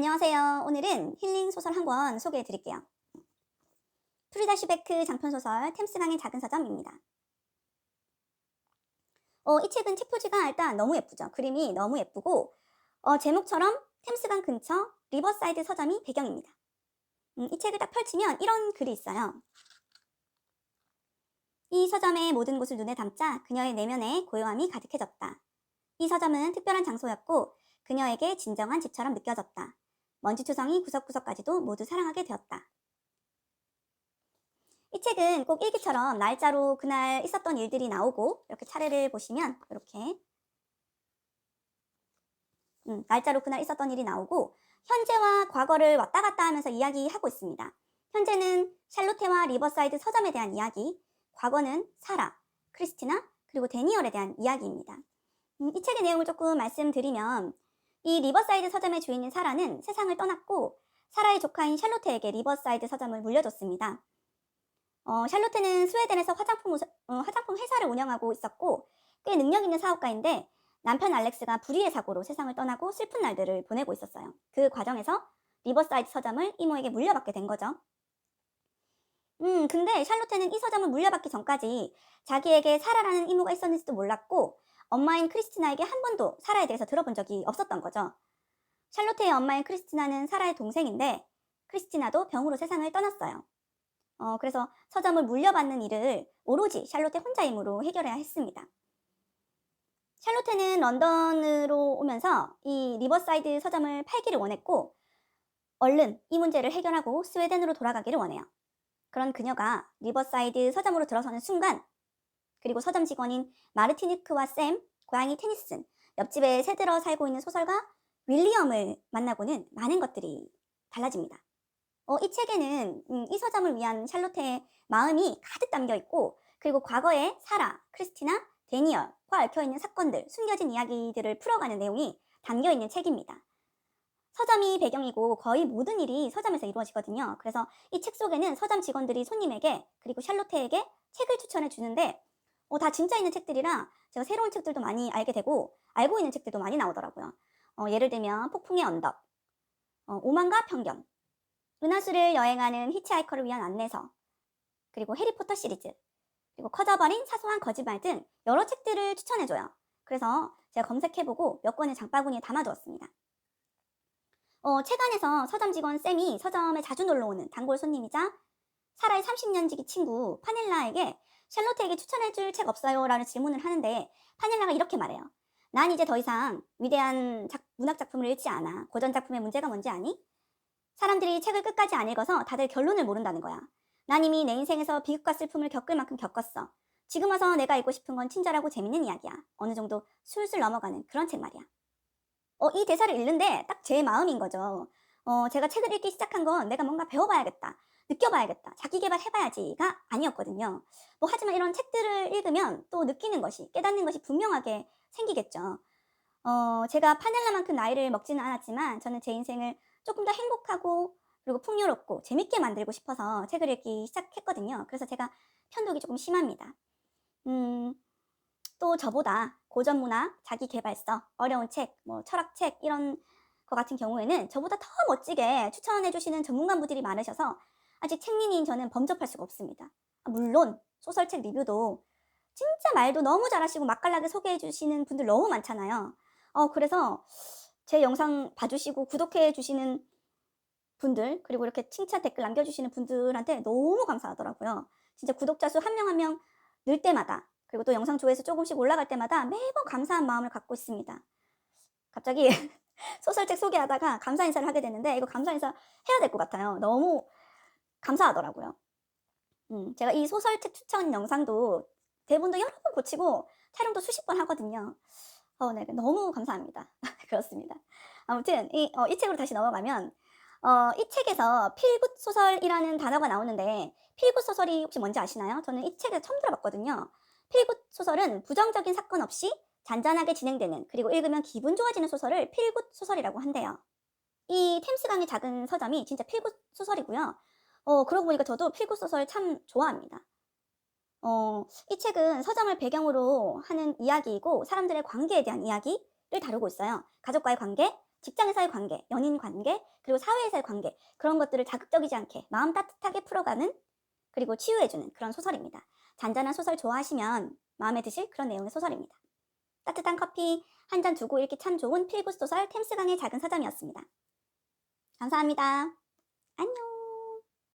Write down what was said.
안녕하세요. 오늘은 힐링 소설 한 권 소개해 드릴게요. 프리다 슈베크 장편소설 템스강의 작은 서점입니다. 어, 이 책은 책 표지가 일단 너무 예쁘죠. 그림이 너무 예쁘고 어, 제목처럼 템스강 근처 리버사이드 서점이 배경입니다. 음, 이 책을 딱 펼치면 이런 글이 있어요. 이 서점의 모든 곳을 눈에 담자 그녀의 내면에 고요함이 가득해졌다. 이 서점은 특별한 장소였고 그녀에게 진정한 집처럼 느껴졌다. 먼지 투성이 구석구석까지도 모두 사랑하게 되었다. 이 책은 꼭 일기처럼 날짜로 그날 있었던 일들이 나오고 이렇게 차례를 보시면 이렇게 음, 날짜로 그날 있었던 일이 나오고 현재와 과거를 왔다 갔다 하면서 이야기하고 있습니다. 현재는 샬로테와 리버사이드 서점에 대한 이야기, 과거는 사라, 크리스티나, 그리고 데니얼에 대한 이야기입니다. 음, 이 책의 내용을 조금 말씀드리면 이 리버사이드 서점의 주인인 사라는 세상을 떠났고 사라의 조카인 샬로테에게 리버사이드 서점을 물려줬습니다. 어, 샬로테는 스웨덴에서 화장품, 어, 화장품 회사를 운영하고 있었고 꽤 능력 있는 사업가인데 남편 알렉스가 불의의 사고로 세상을 떠나고 슬픈 날들을 보내고 있었어요. 그 과정에서 리버사이드 서점을 이모에게 물려받게 된 거죠. 음, 근데 샬로테는 이 서점을 물려받기 전까지 자기에게 사라라는 이모가 있었는지도 몰랐고 엄마인 크리스티나에게 한 번도 사라에 대해서 들어본 적이 없었던 거죠. 샬로테의 엄마인 크리스티나는 사라의 동생인데 크리스티나도 병으로 세상을 떠났어요. 어, 그래서 서점을 물려받는 일을 오로지 샬로테 혼자 힘으로 해결해야 했습니다. 샬로테는 런던으로 오면서 이 리버사이드 서점을 팔기를 원했고 얼른 이 문제를 해결하고 스웨덴으로 돌아가기를 원해요. 그런 그녀가 리버사이드 서점으로 들어서는 순간 그리고 서점 직원인 마르티니크와 샘, 고양이 테니슨, 옆집에 새들어 살고 있는 소설가 윌리엄을 만나고는 많은 것들이 달라집니다. 어, 이 책에는 음, 이 서점을 위한 샬롯의 마음이 가득 담겨 있고 그리고 과거의 사라, 크리스티나, 데니얼과 얽혀있는 사건들, 숨겨진 이야기들을 풀어가는 내용이 담겨 있는 책입니다. 서점이 배경이고 거의 모든 일이 서점에서 이루어지거든요. 그래서 이 책 속에는 서점 직원들이 손님에게 그리고 샬롯테에게 책을 추천해 주는데 어, 다 진짜 있는 책들이라 제가 새로운 책들도 많이 알게 되고 알고 있는 책들도 많이 나오더라고요. 어, 예를 들면 폭풍의 언덕, 어, 오만과 편견, 은하수를 여행하는 히치하이커를 위한 안내서, 그리고 해리포터 시리즈, 그리고 커져버린 사소한 거짓말 등 여러 책들을 추천해줘요. 그래서 제가 검색해보고 몇 권을 장바구니에 담아두었습니다. 어, 책 안에서 서점 직원 쌤이 서점에 자주 놀러오는 단골 손님이자 사라의 30년 지기 친구 파넬라에게 샬롯에게 추천해줄 책 없어요? 라는 질문을 하는데 파넬라가 이렇게 말해요. 난 이제 더 이상 위대한 작, 문학 작품을 읽지 않아. 고전 작품의 문제가 뭔지 아니? 사람들이 책을 끝까지 안 읽어서 다들 결론을 모른다는 거야. 난 이미 내 인생에서 비극과 슬픔을 겪을 만큼 겪었어. 지금 와서 내가 읽고 싶은 건 친절하고 재밌는 이야기야. 어느 정도 술술 넘어가는 그런 책 말이야. 어, 이 대사를 읽는데 딱 제 마음인 거죠. 어, 제가 책을 읽기 시작한 건 내가 뭔가 배워봐야겠다. 느껴봐야겠다. 자기 개발 해봐야지가 아니었거든요. 뭐 하지만 이런 책들을 읽으면 또 느끼는 것이, 깨닫는 것이 분명하게 생기겠죠. 어, 제가 파넬라만큼 나이를 먹지는 않았지만 저는 제 인생을 조금 더 행복하고 그리고 풍요롭고 재밌게 만들고 싶어서 책을 읽기 시작했거든요. 그래서 제가 편독이 조금 심합니다. 음, 또 저보다 고전문학, 자기개발서, 어려운 책, 뭐 철학책 이런 것 같은 경우에는 저보다 더 멋지게 추천해 주시는 전문가분들이 많으셔서 아직 책민인 저는 범접할 수가 없습니다. 아, 물론 소설책 리뷰도 진짜 말도 너무 잘하시고 맛깔나게 소개해 주시는 분들 너무 많잖아요. 어, 그래서 제 영상 봐주시고 구독해 주시는 분들 그리고 이렇게 칭찬 댓글 남겨주시는 분들한테 너무 감사하더라고요. 진짜 구독자 수 한 명 한 명 늘 때마다 그리고 또 영상 조회수 조금씩 올라갈 때마다 매번 감사한 마음을 갖고 있습니다. 갑자기 소설책 소개하다가 감사 인사를 하게 됐는데 이거 감사 인사 해야 될 것 같아요. 너무 감사하더라고요. 음, 제가 이 소설책 추천 영상도 대본도 여러 번 고치고 촬영도 수십 번 하거든요. 어, 네, 너무 감사합니다. 그렇습니다. 아무튼 이, 어, 이 책으로 다시 넘어가면 어, 이 책에서 필굿 소설이라는 단어가 나오는데 필굿 소설이 혹시 뭔지 아시나요? 저는 이 책에서 처음 들어봤거든요. 필굿 소설은 부정적인 사건 없이 잔잔하게 진행되는 그리고 읽으면 기분 좋아지는 소설을 필굿 소설이라고 한대요. 이 템스강의 작은 서점이 진짜 필굿 소설이고요. 어, 그러고 보니까 저도 필굿 소설 참 좋아합니다. 어, 이 책은 서점을 배경으로 하는 이야기이고 사람들의 관계에 대한 이야기를 다루고 있어요. 가족과의 관계, 직장에서의 관계, 연인 관계, 그리고 사회에서의 관계 그런 것들을 자극적이지 않게 마음 따뜻하게 풀어가는 그리고 치유해주는 그런 소설입니다. 잔잔한 소설 좋아하시면 마음에 드실 그런 내용의 소설입니다. 따뜻한 커피 한 잔 두고 읽기 참 좋은 필구 소설 템스강의 작은 서점이었습니다. 감사합니다. 안녕.